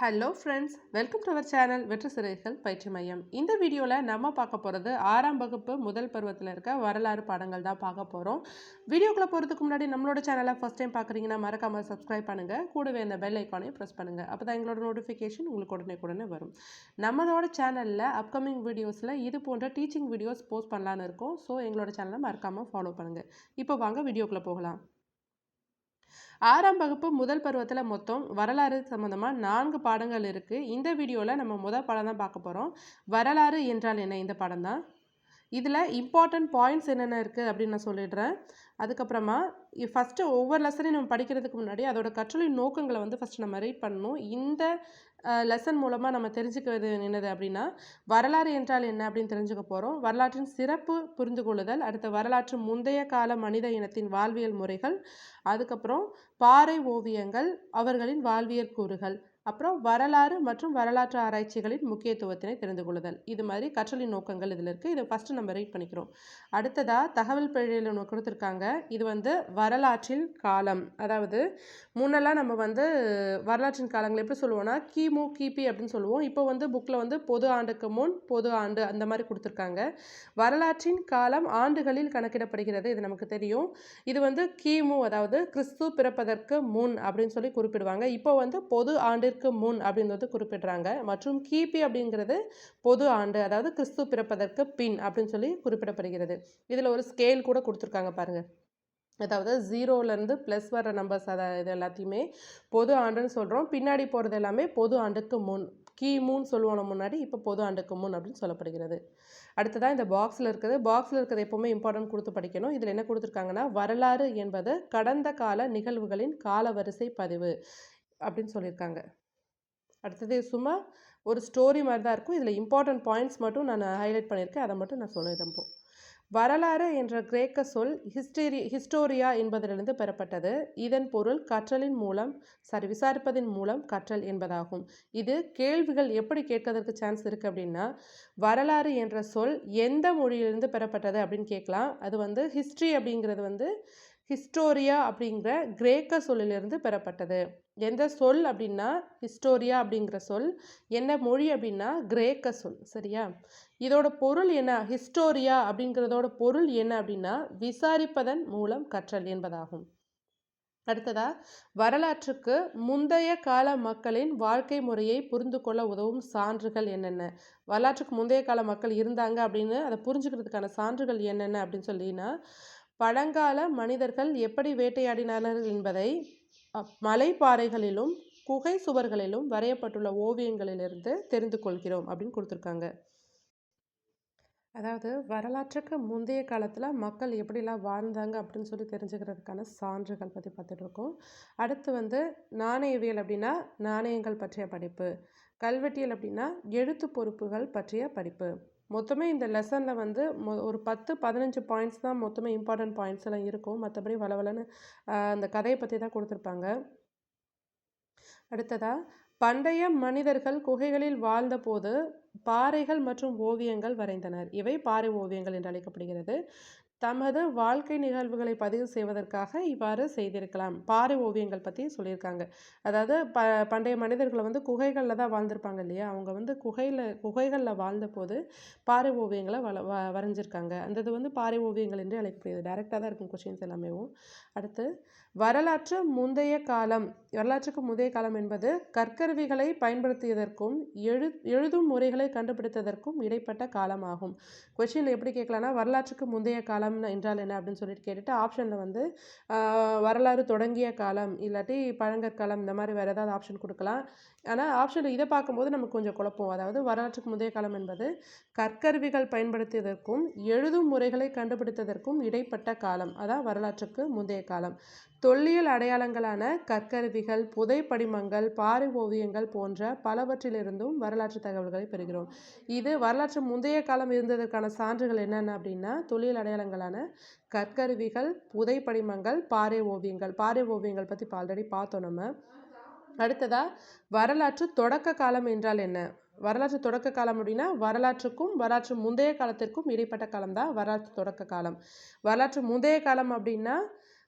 Hello friends welcome to our channel வெற்றி சிறைகள் பயிற்சி மையம் இந்த வீடியோவில் நம்ம பார்க்க போகிறது ஆறாம் வகுப்பு முதல் பருவத்தில் இருக்க வரலாறு பாடங்கள் தான் பார்க்க போகிறோம் வீடியோக்குள்ளே போகிறதுக்கு முன்னாடி நம்மளோட சேனலை ஃபஸ்ட் டைம் பார்க்குறீங்கன்னா மறக்காமல் சப்ஸ்கிரைப் பண்ணுங்கள் கூடவே அந்த பெல் ஐக்கானையும் ப்ரெஸ் பண்ணுங்கள் அப்போ தான் எங்களோட நோட்டிஃபிகேஷன் உங்களுக்கு உடனே உடனே வரும். நம்மளோட சேனலில் அப்கமிங் வீடியோஸில் இது போன்ற டீச்சிங் வீடியோஸ் போஸ்ட் பண்ணலான்னு இருக்கோம். ஸோ எங்களோட சேனலை மறக்காமல் ஃபாலோ பண்ணுங்கள் இப்போ வாங்க வீடியோக்குள்ளே போகலாம். ஆறாம் வகுப்பு முதல் பருவத்தில் மொத்தம் வரலாறு சம்மந்தமாக நான்கு பாடங்கள் இருக்குது இந்த வீடியோவில் நம்ம முதல் பாடம் தான் பார்க்க போகிறோம் வரலாறு என்றால் என்ன? இந்த பாடம் தான் இதில் இம்பார்ட்டண்ட் பாயிண்ட்ஸ் என்னென்ன இருக்குது அப்படின்னு நான் சொல்லிடுறேன். அதுக்கப்புறமா ஃபஸ்ட்டு ஒவ்வொரு லெசனையும் நம்ம படிக்கிறதுக்கு முன்னாடி அதோட கற்றலின் நோக்கங்களை வந்து ஃபஸ்ட்டு நம்ம ரீட் பண்ணணும். இந்த லெசன் மூலமாக நம்ம தெரிஞ்சுக்கிறது என்னது அப்படின்னா வரலாறு என்றால் என்ன அப்படின்னு தெரிஞ்சுக்க போகிறோம் வரலாற்றின் சிறப்பு புரிந்து கொள்ளுதல் அடுத்த வரலாற்று முந்தைய கால மனித இனத்தின் வாழ்வியல் முறைகள் அதுக்கப்புறம் பாறை ஓவியங்கள் அவர்களின் வாழ்வியல் கூறுகள். அப்புறம் வரலாறு மற்றும் வரலாற்று ஆராய்ச்சிகளின் முக்கியத்துவத்தினை தெரிந்து கொள்ளுதல். இது மாதிரி கற்றலின் நோக்கங்கள் இதில் இருக்குது இதை ஃபஸ்ட்டு நம்ம ரீட் பண்ணிக்கிறோம். அடுத்ததாக தகவல் பிழையில் ஒன்று கொடுத்துருக்காங்க. இது வந்து வரலாற்றில் காலம். அதாவது முன்னெல்லாம் நம்ம வந்து வரலாற்றின் காலங்கள் எப்படி சொல்லுவோம்னா கிமு கிபி அப்படின்னு சொல்லுவோம். இப்போ வந்து புக்கில் வந்து பொது ஆண்டுக்கு முன் பொது ஆண்டு அந்த மாதிரி கொடுத்துருக்காங்க. வரலாற்றின் காலம் ஆண்டுகளில் கணக்கிடப்படுகிறது. இது நமக்கு தெரியும். இது வந்து கிமு அதாவது கிறிஸ்து பிறப்பதற்கு முன் அப்படின்னு சொல்லி குறிப்பிடுவாங்க. இப்போ வந்து பொது ஆண்டிற்கு முன் அப்படின்றது குறிப்பிடுறாங்க. மற்றும் கிபி அப்படிங்கிறது பொது ஆண்டு அதாவது கிறிஸ்து பிறப்பதற்கு பின் அப்படின்னு சொல்லி குறிப்பிடப்படுகிறது. இதில் ஒரு ஸ்கேல் கூட கொடுத்துருக்காங்க பாருங்கள் அதாவது ஜீரோலேருந்து ப்ளஸ் வர நம்பர்ஸ் அதை இது எல்லாத்தையுமே பொது ஆண்டுன்னு சொல்கிறோம் பின்னாடி போகிறது எல்லாமே பொது ஆண்டுக்கு முன் கிமுன்னு சொல்லுவோம் முன்னாடி இப்போ பொது ஆண்டுக்கு முன் அப்படின்னு சொல்லப்படுகிறது. அடுத்ததாக இந்த பாக்ஸில் இருக்குது. பாக்ஸில் இருக்கிறது எப்போவுமே இம்பார்ட்டன்ட் கொடுத்து படிக்கணும். இதில் என்ன கொடுத்துருக்காங்கன்னா வரலாறு என்பது கடந்த கால நிகழ்வுகளின் காலவரிசை பதிவு அப்படின்னு சொல்லியிருக்காங்க. அடுத்தது சும்மா ஒரு ஸ்டோரி மாதிரி தான் இருக்கும். இதில் இம்பார்ட்டன்ட் பாயிண்ட்ஸ் மட்டும் நான் ஹைலைட் பண்ணியிருக்கேன். அதை மட்டும் நான் சொல்லிடுறேன் வரலாறு என்ற கிரேக்க சொல் ஹிஸ்டரி ஹிஸ்டோரியா என்பதிலிருந்து பெறப்பட்டது. இதன் பொருள் கற்றலின் மூலம் சாரி விசாரிப்பதன் மூலம் கற்றல் என்பதாகும். இது கேள்விகள் எப்படி கேட்கறதுக்கு சான்ஸ் இருக்குது அப்படின்னா வரலாறு என்ற சொல் எந்த மொழியிலிருந்து பெறப்பட்டது அப்படின்னு கேட்கலாம். அது வந்து ஹிஸ்ட்ரி அப்படிங்கிறது வந்து ஹிஸ்டோரியா அப்படிங்கிற கிரேக்க சொல்லிலிருந்து பெறப்பட்டது. எந்த சொல் அப்படின்னா ஹிஸ்டோரியா அப்படிங்கிற சொல் என்ன மொழி அப்படின்னா கிரேக்க சொல் சரியா? இதோட பொருள் என்ன? ஹிஸ்டோரியா அப்படிங்கிறதோட பொருள் என்ன அப்படின்னா விசாரிப்பதன் மூலம் கற்றல் என்பதாகும். அடுத்ததா வரலாற்றுக்கு முந்தைய கால மக்களின் வாழ்க்கை முறையை புரிந்து கொள்ள உதவும் சான்றுகள் என்னென்ன? வரலாற்றுக்கு முந்தைய கால மக்கள் இருந்தாங்க அப்படின்னு அதை புரிஞ்சுக்கிறதுக்கான சான்றுகள் என்னென்ன அப்படின்னு சொல்லினா பழங்கால மனிதர்கள் எப்படி வேட்டையாடினார்கள் என்பதை மலைப்பாறைகளிலும் குகை சுவர்களிலும் வரையப்பட்டுள்ள ஓவியங்களிலிருந்து தெரிந்து கொள்கிறோம் அப்படின்னு கொடுத்துருக்காங்க. அதாவது வரலாற்றுக்கு முந்தைய காலத்தில் மக்கள் எப்படிலாம் வாழ்ந்தாங்க அப்படின்னு சொல்லி தெரிஞ்சுக்கிறதுக்கான சான்றுகள் பற்றி பார்த்துட்டு இருக்கோம். அடுத்து வந்து நாணயவியல் அப்படின்னா நாணயங்கள் பற்றிய படிப்பு கல்வெட்டியல் அப்படின்னா எழுத்து பொறுப்புகள் பற்றிய படிப்பு. மொத்தமே இந்த லெசனில் வந்து மொ ஒரு பத்து பதினஞ்சு பாயிண்ட்ஸ் தான் மொத்தமே இம்பார்ட்டண்ட் பாயிண்ட்ஸ் எல்லாம் இருக்கும். மற்றபடி வளவலன்னு அந்த கதையை பற்றி தான் கொடுத்துருப்பாங்க. அடுத்ததாக பண்டைய மனிதர்கள் குகைகளில் வாழ்ந்தபோது பாறைகள் மற்றும் ஓவியங்கள் வரைந்தனர். இவை பாறை ஓவியங்கள் என்று அழைக்கப்படுகிறது. தமது வாழ்க்கை நிகழ்வுகளை பதிவு செய்வதற்காக இவ்வாறு செய்திருக்கலாம். பாறை ஓவியங்கள் பற்றி சொல்லியிருக்காங்க. அதாவது ப பண்டைய மனிதர்களை வந்து குகைகளில் தான் வாழ்ந்திருப்பாங்க இல்லையா? அவங்க வந்து குகையில் குகைகளில் வாழ்ந்த போது பாறை ஓவியங்களை வள வ வரைஞ்சிருக்காங்க. அந்த இது வந்து பாறை ஓவியங்கள் என்று அழைக்கப்படுகிறது. டேரெக்டாக தான் இருக்கும் கொஷின்ஸ் எல்லாமேவும் அடுத்து வரலாற்று முந்தைய காலம். வரலாற்றுக்கு முந்தைய காலம் என்பது கற்கருவிகளை பயன்படுத்தியதற்கும் எழு எழுதும் முறைகளை கண்டுபிடித்ததற்கும் இடைப்பட்ட காலமாகும். கொஷினில் எப்படி கேட்கலான்னா வரலாற்றுக்கு முந்தைய காலம் என்றால் என்ன அப்படின்னு சொல்லிட்டு கேட்டுட்டு ஆப்ஷனில் வந்து வரலாறு தொடங்கிய காலம் இல்லாட்டி பழங்கற்காலம் இந்த மாதிரி வேறு ஏதாவது ஆப்ஷன் கொடுக்கலாம். ஆனால் ஆப்ஷன் இதை பார்க்கும்போது நமக்கு கொஞ்சம் குழப்பம். அதாவது வரலாற்றுக்கு முந்தைய காலம் என்பது கற்கருவிகள் பயன்படுத்தியதற்கும் எழுதும் முறைகளை கண்டுபிடித்ததற்கும் இடைப்பட்ட காலம். அதான் வரலாற்றுக்கு முந்தைய காலம். தொல்லியல் அடையாளங்களான கற்கருவிகள் புதைப்படிமங்கள் பாறை ஓவியங்கள் போன்ற பலவற்றிலிருந்தும் வரலாற்று தகவல்களை பெறுகிறோம். இது வரலாற்று முந்தைய காலம் இருந்ததற்கான சான்றுகள் என்னென்ன அப்படின்னா தொல்லியல் அடையாளங்களான கற்கருவிகள் புதைப்படிமங்கள் பாறை ஓவியங்கள் பாறை ஓவியங்கள் பற்றி ஆல்ரெடி பார்த்தோம் நம்ம. அடுத்ததாக வரலாற்று தொடக்க காலம் என்றால் என்ன? வரலாற்று தொடக்க காலம் அப்படின்னா வரலாற்றுக்கும் வரலாற்று முந்தைய காலத்திற்கும் இடைப்பட்ட காலம் தான் வரலாற்று தொடக்க காலம். வரலாற்று முந்தைய காலம் அப்படின்னா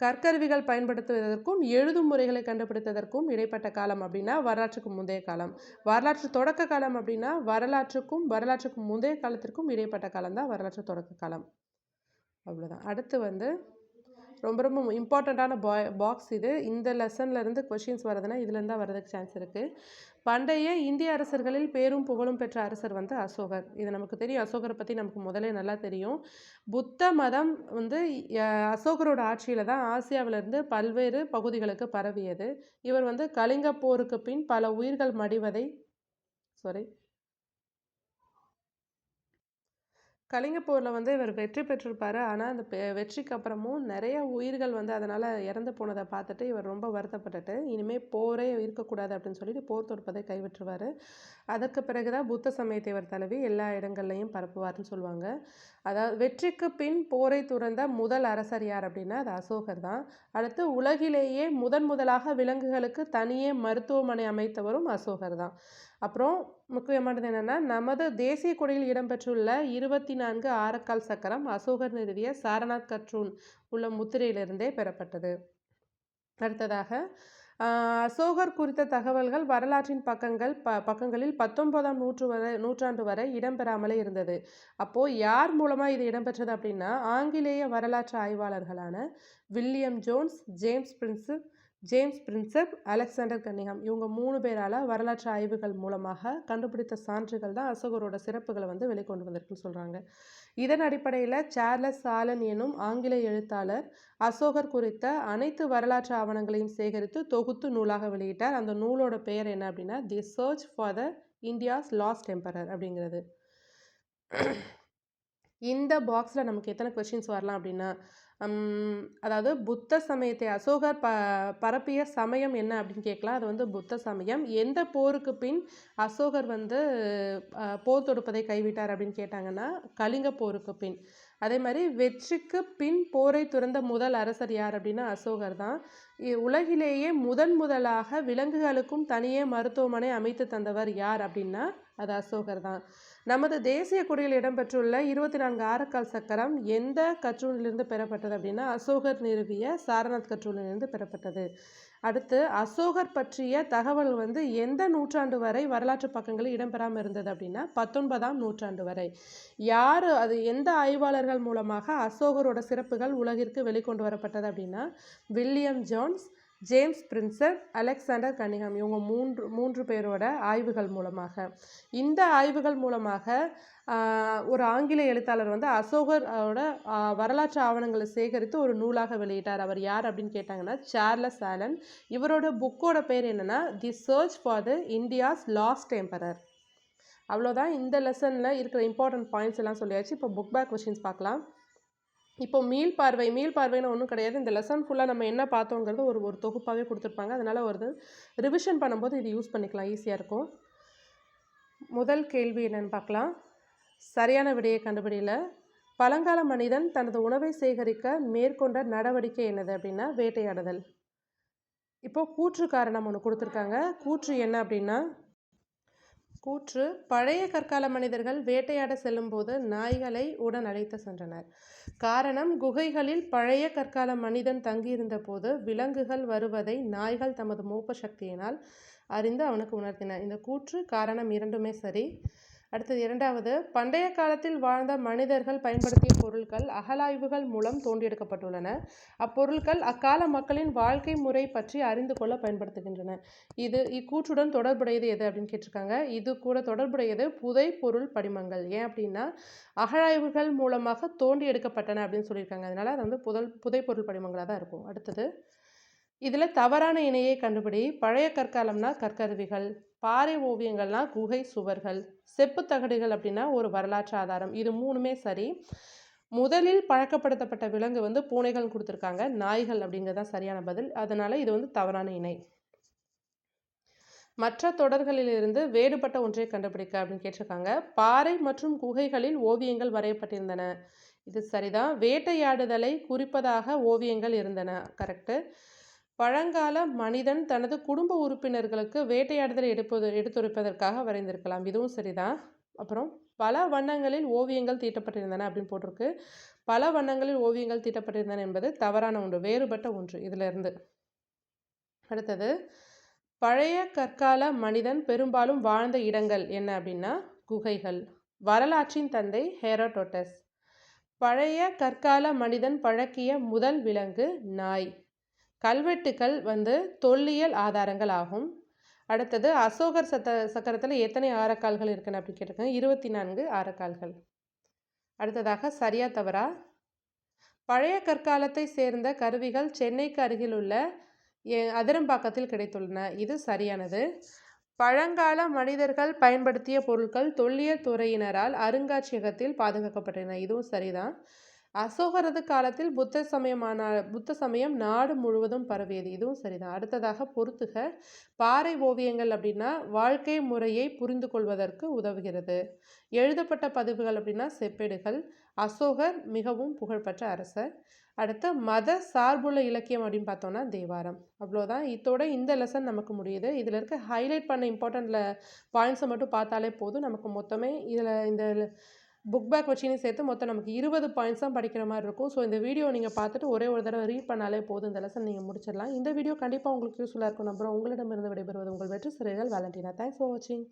கற்கருவிகள் பயன்படுத்துவதற்கும் எழுதும் முறைகளை கண்டுபிடித்ததற்கும் இடைப்பட்ட காலம் அப்படின்னா வரலாற்றுக்கு முந்தைய காலம். வரலாற்று தொடக்க காலம் அப்படின்னா வரலாற்றுக்கும் வரலாற்றுக்கு முந்தைய காலத்திற்கும் இடைப்பட்ட காலம் தான் வரலாற்று தொடக்க காலம். அவ்வளோதான் அடுத்து வந்து ரொம்ப ரொம்ப இம்பார்ட்டண்ட்டான பா பாக்ஸ் இது. இந்த லெசன்லேருந்து கொஷின்ஸ் வரதுன்னா இதுலேருந்து தான் வரதுக்கு சான்ஸ் இருக்குது பண்டைய இந்திய அரசர்களில் பேரும் புகழும் பெற்ற அரசர் வந்து அசோகர். இது நமக்கு தெரியும். அசோகரை பற்றி நமக்கு முதலே நல்லா தெரியும். புத்த மதம் வந்து அசோகரோட ஆட்சியில் தான் ஆசியாவிலிருந்து பல்வேறு பகுதிகளுக்கு பரவியது. இவர் வந்து கலிங்க போருக்கு பின் பல உயிர்கள் மடிவதை சாரி கலிங்க போரில் வந்து இவர் வெற்றி பெற்றிருப்பார். ஆனால் அந்த பெ- வெற்றிக்கு அப்புறமும் நிறைய உயிர்கள் வந்து அதனால் இறந்து போனதை பார்த்துட்டு இவர் ரொம்ப வருத்தப்பட்டுட்டு இனிமேல் போரே இருக்கக்கூடாது அப்படின்னு சொல்லிட்டு போர் தொடுப்பதை கைவிட்டுருவார். அதற்கு பிறகு தான் புத்த சமயத்தை இவர் தழுவி எல்லா இடங்கள்லையும் பரப்புவார்னு சொல்லுவாங்க. அதாவது வெற்றிக்கு பின் போரை துறந்த முதல் அரசர் யார் அப்படின்னா அது அசோகர் தான். அடுத்து உலகிலேயே முதன் முதலாக விலங்குகளுக்கு தனியே மருத்துவமனை அமைத்தவரும் அசோகர் தான். அப்புறம் முக்கியமானது என்னென்னா நமது தேசிய கொடியில் இடம்பெற்றுள்ள இருபத்தி நான்கு ஆரக்கால் சக்கரம் அசோகர் நிறுவிய சாரநாத் கற்றூன் உள்ள முத்திரையிலிருந்தே பெறப்பட்டது. அடுத்ததாக அசோகர் குறித்த தகவல்கள் வரலாற்றின் பக்கங்கள் ப பக்கங்களில் பத்தொன்பதாம் நூற்று வரை நூற்றாண்டு வரை இடம்பெறாமலே இருந்தது. அப்போது யார் மூலமாக இது இடம்பெற்றது அப்படின்னா ஆங்கிலேய வரலாற்று ஆய்வாளர்களான William Jones James Prinsep James Prinsep Alexander Cunningham இவங்க மூணு பேரால் வரலாற்று ஆய்வுகள் மூலமாக கண்டுபிடித்த சான்றுகள் தான் அசோகரோட சிறப்புகளை வந்து வெளிக்கொண்டு வந்திருக்குன்னு சொல்கிறாங்க இதன் அடிப்படையில் சார்லஸ் சாலன் எனும் ஆங்கில எழுத்தாளர் அசோகர் குறித்த அனைத்து வரலாற்று ஆவணங்களையும் சேகரித்து தொகுத்து நூலாக வெளியிட்டார். அந்த நூலோட பெயர் என்ன அப்படின்னா the search for the India's lost emperor அப்படிங்கிறது. இந்த பாக்ஸில் நமக்கு எத்தனை கொஷின்ஸ் வரலாம் அப்படின்னா அதாவது புத்த சமயத்தை அசோகர் ப பரப்பிய சமயம் என்ன அப்படின்னு கேட்கலாம். அது வந்து புத்த சமயம். எந்த போருக்கு பின் அசோகர் வந்து போர் தொடுப்பதை கைவிட்டார் அப்படின்னு கேட்டாங்கன்னா கலிங்க போருக்கு பின். அதே மாதிரி வெற்றிக்கு பின் போரை துறந்த முதல் அரசர் யார் அப்படின்னா அசோகர் தான். உலகிலேயே முதன் முதலாக விலங்குகளுக்கும் தனியே மருத்துவமனை அமைத்து தந்தவர் யார் அப்படின்னா அது அசோகர் தான். நமது தேசிய கொடியில் இடம்பெற்றுள்ள இருபத்தி நான்கு ஆரக்கால் சக்கரம் எந்த கற்றூனிலிருந்து பெறப்பட்டது அப்படின்னா அசோகர் நிறுவிய சாரநாத் கற்றூனிலிருந்து பெறப்பட்டது. அடுத்து அசோகர் பற்றிய தகவல் வந்து எந்த நூற்றாண்டு வரை வரலாற்று பக்கங்களில் இடம்பெறாமல் இருந்தது அப்படின்னா பத்தொன்பதாம் நூற்றாண்டு வரை. யார் அது எந்த ஆய்வாளர்கள் மூலமாக அசோகரோட சிறப்புகள் உலகிற்கு வெளிக்கொண்டு வரப்பட்டது அப்படின்னா William Jones James Prinsep Alexander Cunningham இவங்க மூன்று மூன்று பேரோட ஆய்வுகள் மூலமாக. இந்த ஆய்வுகள் மூலமாக ஒரு ஆங்கில எழுத்தாளர் வந்து அசோகரோட வரலாற்று ஆவணங்களை சேகரித்து ஒரு நூலாக வெளியிட்டார். அவர் யார் அப்படின்னு கேட்டாங்கன்னா சார்லஸ் ஆலன். இவரோட புக்கோட பேர் என்னென்னா the search for the India's lost emperor அவ்வளோதான். இந்த லெசனில் இருக்கிற இம்பார்ட்டன்ட் பாயிண்ட்ஸ் எல்லாம் சொல்லியாச்சு. இப்போ புக் பேக் கொஷின்ஸ் பார்க்கலாம். இப்போ மீள் பார்வை மீள் பார்வைன்னு ஒன்றும் கிடையாது. இந்த லெசன் ஃபுல்லாக நம்ம என்ன பார்த்தோங்கிறது ஒரு ஒரு தொகுப்பாகவே கொடுத்துருப்பாங்க. அதனால் ஒரு ரிவிஷன் பண்ணும்போது இது யூஸ் பண்ணிக்கலாம். ஈஸியாக இருக்கும். முதல் கேள்வி என்னன்னு பார்க்கலாம். சரியான விடையை கண்டுபிடியல. பழங்கால மனிதன் தனது உணவை சேகரிக்க மேற்கொண்ட நடவடிக்கை என்னது அப்படின்னா வேட்டையாடுதல். இப்போது கூற்று காரணம் ஒன்று கொடுத்துருக்காங்க. கூற்று என்ன அப்படின்னா கூற்று பழைய கற்கால மனிதர்கள் வேட்டையாட செல்லும்போது நாய்களை உடன் அழைத்து சென்றனர். காரணம் குகைகளில் பழைய கற்கால மனிதன் தங்கியிருந்த போது விலங்குகள் வருவதை நாய்கள் தமது மோப்ப சக்தியினால் அறிந்து அவனுக்கு உணர்த்தின. இந்த கூற்று காரணம் இரண்டுமே சரி. அடுத்தது இரண்டாவது பண்டைய காலத்தில் வாழ்ந்த மனிதர்கள் பயன்படுத்திய பொருட்கள் அகலாய்வுகள் மூலம் தோண்டியெடுக்கப்பட்டுள்ளன. அப்பொருட்கள் அக்கால மக்களின் வாழ்க்கை முறை பற்றி அறிந்து கொள்ள பயன்படுத்துகின்றன. இது இக்கூற்றுடன் தொடர்புடையது எது அப்படின்னு கேட்டிருக்காங்க. இது கூட தொடர்புடையது புதை பொருள் படிமங்கள். ஏன் அப்படின்னா அகழாய்வுகள் மூலமாக தோண்டி எடுக்கப்பட்டன அப்படின்னு சொல்லியிருக்காங்க. அதனால் அது வந்து புதல் புதை பொருள் படிமங்களாக தான் இருக்கும். அடுத்தது இதில் தவறான இணையை கண்டுபிடி பழைய கற்காலம்னா கற்கருவிகள் பாறை ஓவியங்கள்னா குகை சுவர்கள் செப்பு தகடுகள் அப்படின்னா ஒரு வரலாற்று ஆதாரம். இது மூணுமே சரி. முதலில் பழக்கப்படுத்தப்பட்ட விலங்கு வந்து பூனைகள் கொடுத்துருக்காங்க. நாய்கள் அப்படிங்கிறது சரியான பதில். அதனால் இது வந்து தவறான இணை. மற்ற தொடர்களிலிருந்து வேறுபட்ட ஒன்றை கண்டுபிடிக்க அப்படின்னு கேட்டிருக்காங்க. பாறை மற்றும் குகைகளில் ஓவியங்கள் வரையப்பட்டிருந்தன. இது சரிதான். வேட்டையாடுதலை குறிப்பதாக ஓவியங்கள் இருந்தன. கரெக்டு பழங்கால மனிதன் தனது குடும்ப உறுப்பினர்களுக்கு வேட்டையாடுதலை எடுப்பது எடுத்துரைப்பதற்காக வரைந்திருக்கலாம். இதுவும் சரிதான். அப்புறம் பல வண்ணங்களில் ஓவியங்கள் தீட்டப்பட்டிருந்தன அப்படின்னு போட்டிருக்கு. பல வண்ணங்களில் ஓவியங்கள் தீட்டப்பட்டிருந்தன என்பது தவறான ஒன்று வேறுபட்ட ஒன்று இதிலிருந்து. அடுத்தது பழைய கற்கால மனிதன் பெரும்பாலும் வாழ்ந்த இடங்கள் என்ன அப்படின்னா குகைகள். வரலாற்றின் தந்தை ஹேரோடோட்டஸ். பழைய கற்கால மனிதன் பழக்கிய முதல் விலங்கு நாய். கல்வெட்டுக்கள் வந்து தொல்லியல் ஆதாரங்கள் ஆகும். அடுத்தது அசோகர் சத்த சக்கரத்தில் எத்தனை ஆரக்கால்கள் இருக்குன்னு அப்படின்னு கேட்டிருக்காங்க. இருபத்தி நான்கு ஆரக்கால்கள். அடுத்ததாக சரியா தவறா? பழைய கற்காலத்தை சேர்ந்த கருவிகள் சென்னைக்கு அருகில் உள்ள அதிரம்பாக்கத்தில் கிடைத்துள்ளன. இது சரியானது. பழங்கால மனிதர்கள் பயன்படுத்திய பொருட்கள் தொல்லியல் துறையினரால் அருங்காட்சியகத்தில் பாதுகாக்கப்பட்டன. இதுவும் சரிதான். அசோகரது காலத்தில் புத்த சமயமான புத்த சமயம் நாடு முழுவதும் பரவியது. இதுவும் சரிதான். அடுத்ததாக பொறுத்துக. பாறை ஓவியங்கள் அப்படின்னா வாழ்க்கை முறையை புரிந்து கொள்வதற்கு உதவுகிறது. எழுதப்பட்ட பதிவுகள் அப்படின்னா செப்பேடுகள். அசோகர் மிகவும் புகழ்பெற்ற அரசர். அடுத்து மத சார்புள்ள இலக்கியம் அப்படின்னு பார்த்தோம்னா தேவாரம். அவ்வளோதான். இதோட இந்த லெசன் நமக்கு முடியுது. இதில் இருக்க ஹைலைட் பண்ண இம்பார்ட்டண்ட்டில் பாயிண்ட்ஸை மட்டும் பார்த்தாலே போதும். நமக்கு மொத்தமே இதில் இந்த புக் பேக் வச்சின்னு சேர்த்து மொத்தம் நமக்கு இருபது பாயிண்ட்ஸ் தான் படிக்கிற மாதிரி இருக்கும். ஸோ இந்த வீடியோ நீங்கள் பார்த்துட்டு ஒரே ஒரு தடவை ரீட் பண்ணாலே போதும். இந்த லெசன் நீங்கள் முடிச்சிடலாம். இந்த வீடியோ கண்டிப்பாக உங்களுக்கு யூஸ்ஃபுல்லாக இருக்கும். நம்புகிறோம் உங்களிடமிருந்து விடைபெறுவது உங்கள் வெற்றி சிறைகள் வேலண்டினா தேங்க்ஸ் ஃபார் வாட்சிங்